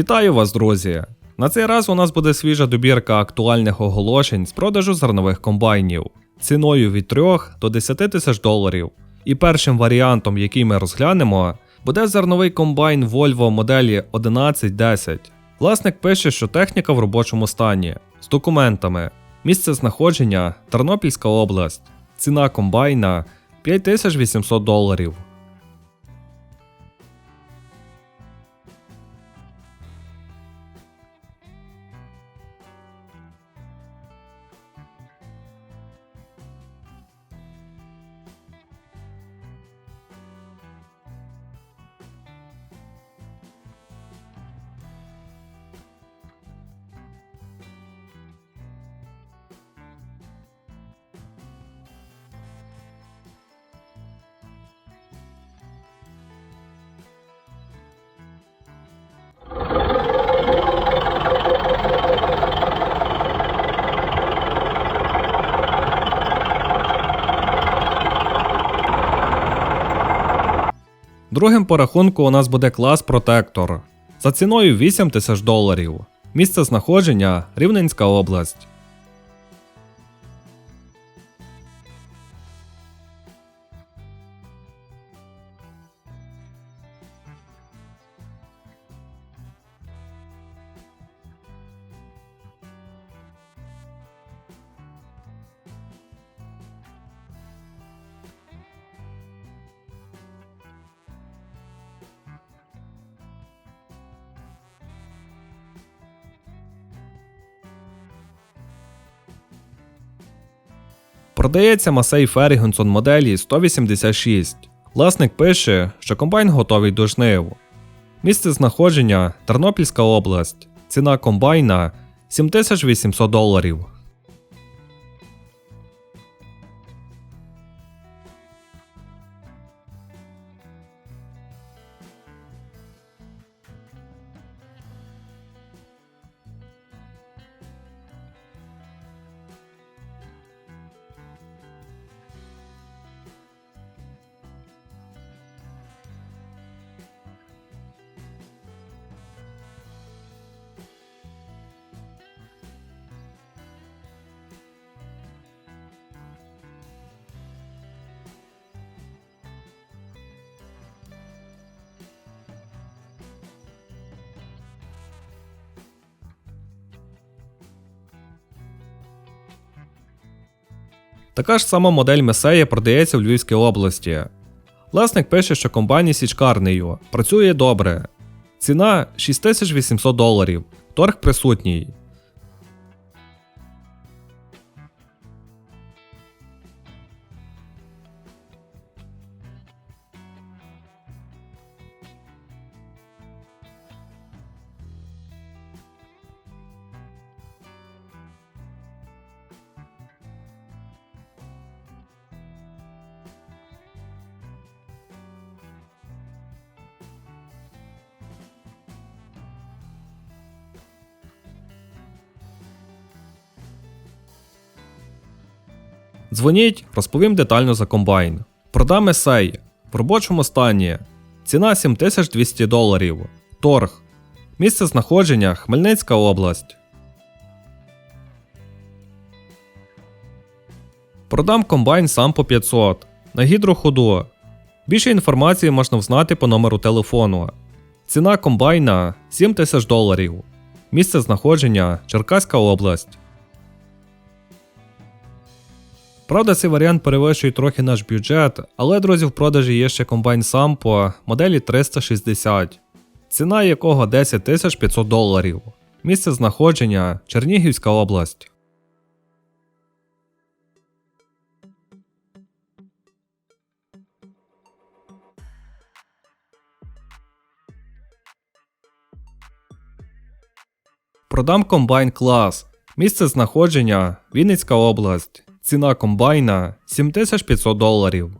Вітаю вас, друзі! На цей раз у нас буде свіжа добірка актуальних оголошень з продажу зернових комбайнів ціною від 3 до 10 тисяч доларів. І першим варіантом, який ми розглянемо, буде зерновий комбайн Volvo моделі 1110. Власник пише, що техніка в робочому стані з документами. Місце знаходження Тернопільська область. Ціна комбайна 5800 доларів. Другим по рахунку у нас буде клас Протектор за ціною 8 тисяч доларів. Місце знаходження Рівненська область. Продається Масей Ферігонсон моделі 186. Власник пише, що комбайн готовий до жниву. Місце знаходження Тернопільська область. Ціна комбайна 7800 доларів. Така ж сама модель Месея продається в Львівській області. Власник пише, що комбайн січкарнею, працює добре. Ціна 6800 доларів. Торг присутній. Дзвоніть, розповім детально за комбайн. Продам есей в робочому стані. Ціна 7200 доларів. Торг. Місце знаходження Хмельницька область. Продам комбайн сам по 500 на гідроходу. Більше інформації можна взнати по номеру телефону. Ціна комбайна 7000 доларів. Місце знаходження Черкаська область. Правда, цей варіант перевищує трохи наш бюджет, але, друзі, в продажі є ще комбайн Sampo моделі 360, ціна якого 10 500 доларів. Місце знаходження Чернігівська область. Продам комбайн клас. Місце знаходження Вінницька область. Ціна комбайна 7500 доларів.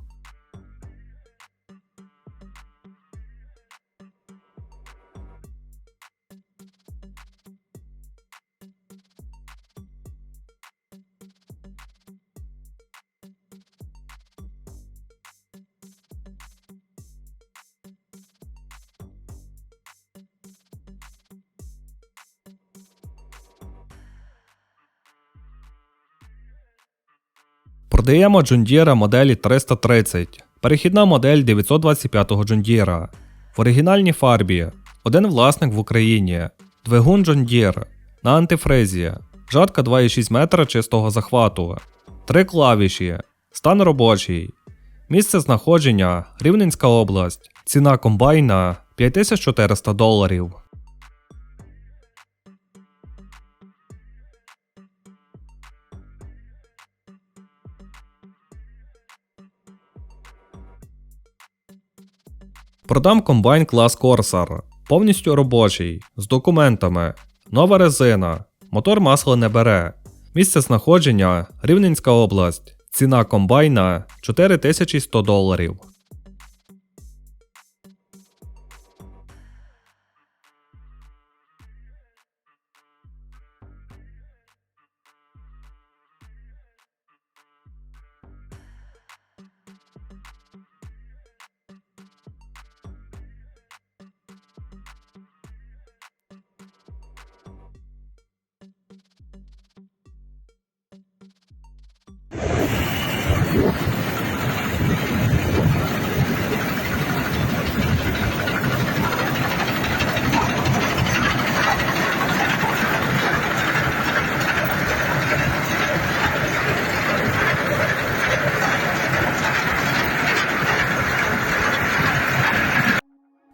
Продаємо Джундіра моделі 330, перехідна модель 925 Джундіра. В оригінальній фарбі. Один власник в Україні. Двигун Джундір. На антифризі. Жатка 2,6 метра чистого захвату. Три клавіші. Стан робочий. Місце знаходження Рівненська область. Ціна комбайна 5400 доларів. Продам комбайн клас Corsair. Повністю робочий, з документами, нова резина, мотор масло не бере. Місце знаходження Рівненська область. Ціна комбайна 4100 доларів.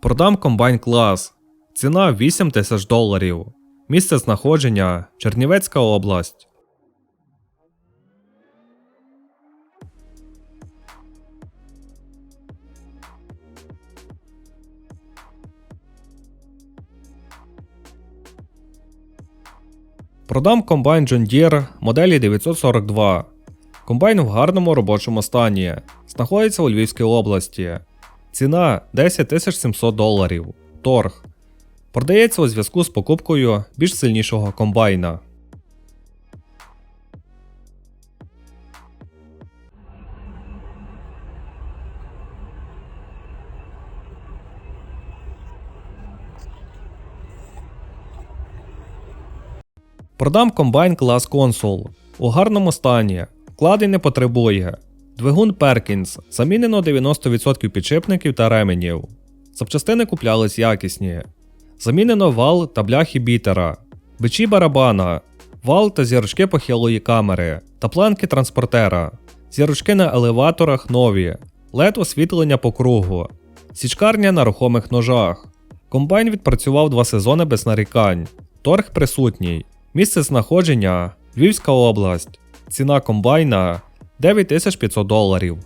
Продам комбайн клас. Ціна 8 тисяч доларів. Місце знаходження Чернівецька область. Продам комбайн John Deere моделі 942. Комбайн в гарному робочому стані. Знаходиться у Львівській області. Ціна 10 700 доларів. Торг. Продається у зв'язку з покупкою більш сильнішого комбайна. Продам комбайн клас консул. У гарному стані. Вкладень не потребує. Двигун Perkins. Замінено 90% підшипників та ременів. Запчастини куплялись якісні. Замінено вал та бляхи бітера, бичі барабана, вал та зірочки похилої камери та планки транспортера, зірочки на елеваторах нові, лед освітлення по кругу, січкарня на рухомих ножах. Комбайн відпрацював два сезони без нарікань. Торг присутній. Місце знаходження Львівська область. Ціна комбайна 9500 доларів.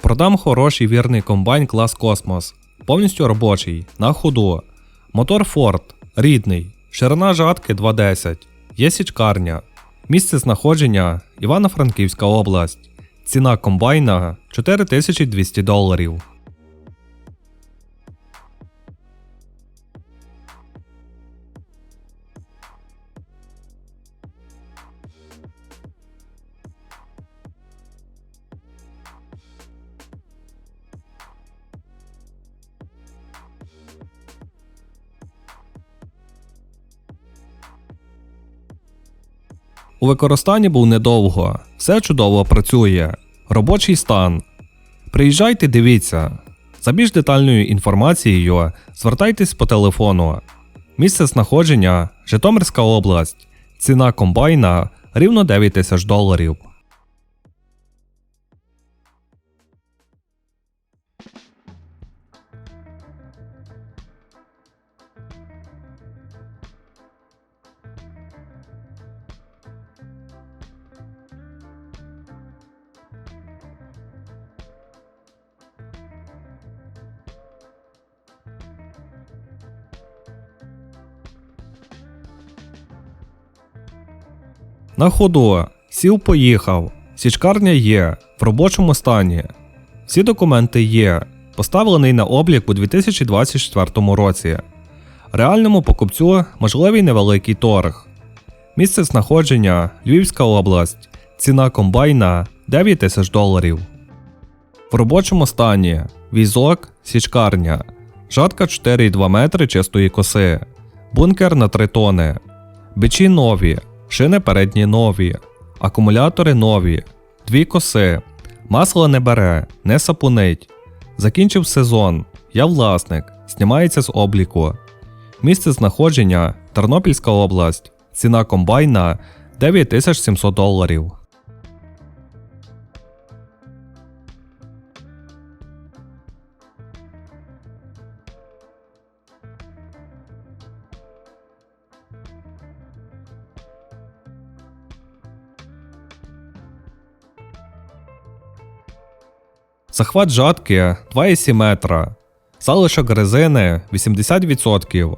Продам хороший вірний комбайн клас Космос. Повністю робочий, на ходу. Мотор Ford, рідний, ширина жатки 2.10, є січкарня. Місце знаходження Івано-Франківська область. Ціна комбайна 4200 доларів. У використанні був недовго, все чудово працює. Робочий стан. Приїжджайте, дивіться. За більш детальною інформацією звертайтесь по телефону. Місце знаходження Житомирська область. Ціна комбайна рівно 9 тисяч доларів. На ходу. Сів поїхав. Січкарня є. В робочому стані. Всі документи є. Поставлений на облік у 2024 році. Реальному покупцю можливий невеликий торг. Місце знаходження Львівська область. Ціна комбайна 9 тисяч доларів. В робочому стані візок, січкарня, жатка 4,2 метри чистої коси, бункер на 3 тони, бичі нові, шини передні нові, акумулятори нові, дві коси, масло не бере, не сапунить. Закінчив сезон. Я власник, знімається з обліку. Місце знаходження Тернопільська область. Ціна комбайна 9700 доларів. Захват жатки 2,7 метра. Залишок резини 80%.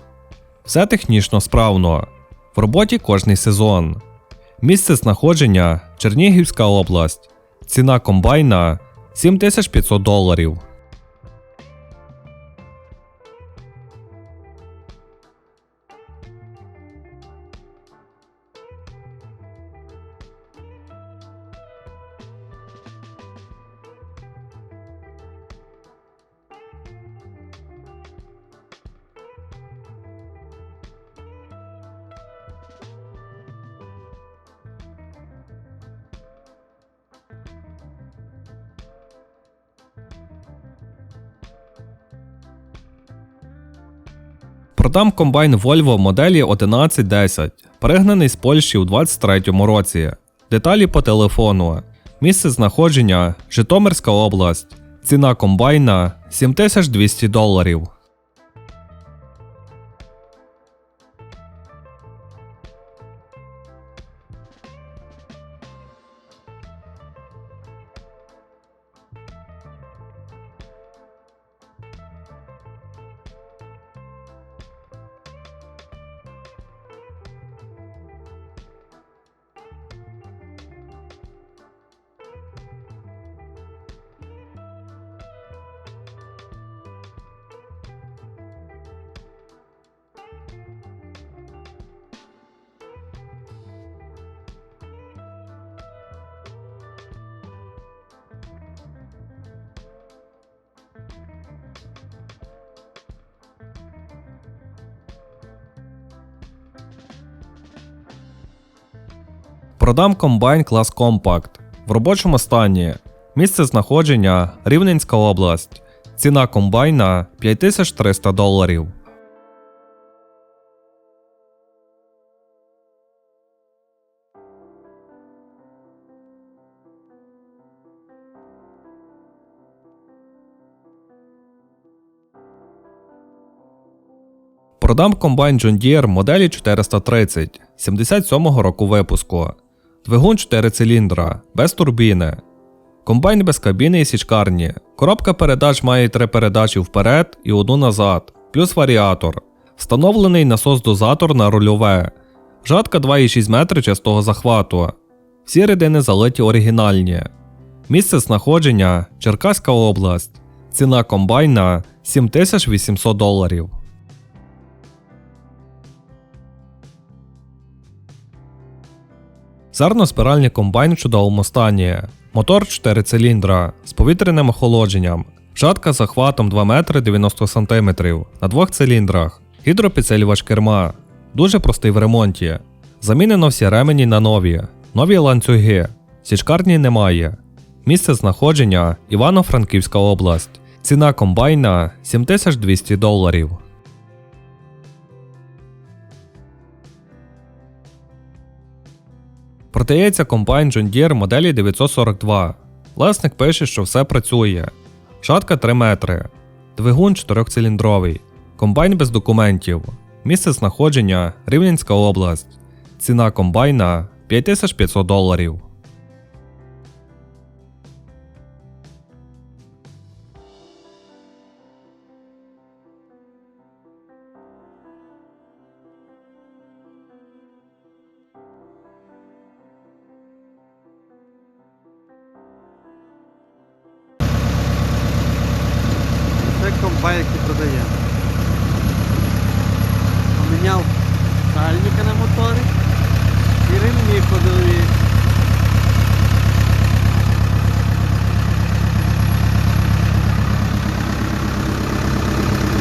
Все технічно справно. В роботі кожний сезон. Місце знаходження Чернігівська область. Ціна комбайна 7500 доларів. Продам комбайн Volvo моделі 1110, перегнаний з Польщі у 2023 році. Деталі по телефону. Місце знаходження Житомирська область. Ціна комбайна 7200 доларів. Продам комбайн клас Compact в робочому стані. Місце знаходження Рівненська область. Ціна комбайна 5300 доларів. Продам комбайн John Deere моделі 430 77-го року випуску. Двигун 4 циліндра, без турбіни. Комбайн без кабіни і січкарні. Коробка передач має три передачі вперед і одну назад, плюс варіатор. Встановлений насос-дозатор на рульове. Жатка 2,6 метри частого захвату. Всі рідини залиті оригінальні. Місце знаходження Черкаська область. Ціна комбайна 7800 доларів. Зерноспиральний комбайн в чудовому стані. Мотор 4 циліндра з повітряним охолодженням. Жатка з захватом 2 метри 90 см на двох циліндрах. Гідропідсилювач керма. Дуже простий в ремонті. Замінено всі ремені на нові. Нові ланцюги. Січкарні немає. Місце знаходження Івано-Франківська область. Ціна комбайна 7200 доларів. Продається комбайн John Deere моделі 942. Власник пише, що все працює. Шатка 3 метри. Двигун 4-циліндровий. Комбайн без документів. Місце знаходження Рівненська область. Ціна комбайна 5500 доларів. Комбайн, продає. Поміняв сальника на моторі і ремні ходові.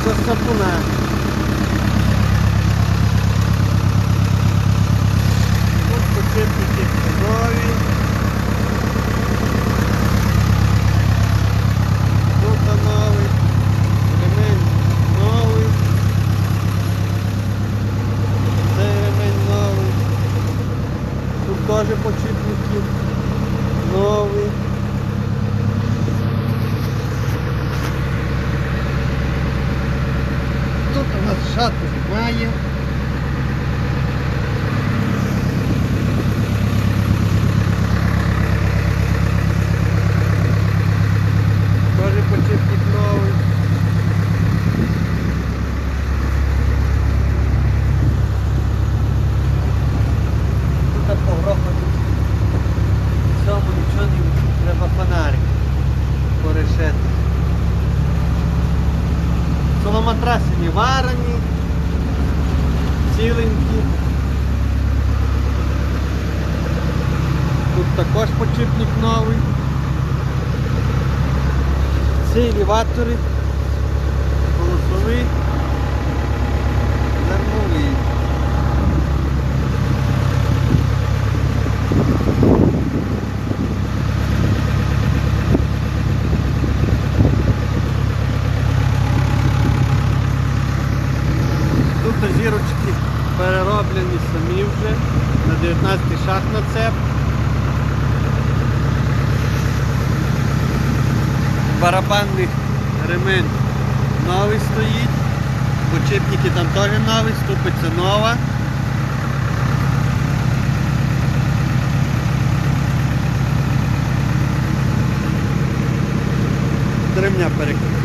Це сапуна. Тут почепники нові. Тут новий. Ремень новий. Цей ремень новий. Тут теж почіпники новий. Тут у нас шату немає. Тоже почепник новий. Тут погрохати. Цьому нічого не треба фонарик порешити. Соломатраси не варені, ціленькі. Тут також почіпник новий. Ці елеватори, голосовий, зерновий. Тут зірочки перероблені самі вже на 19 шах на цеп. Ремень новий стоїть. Почепники там теж нові, ступиця нова. Тремня перекрити.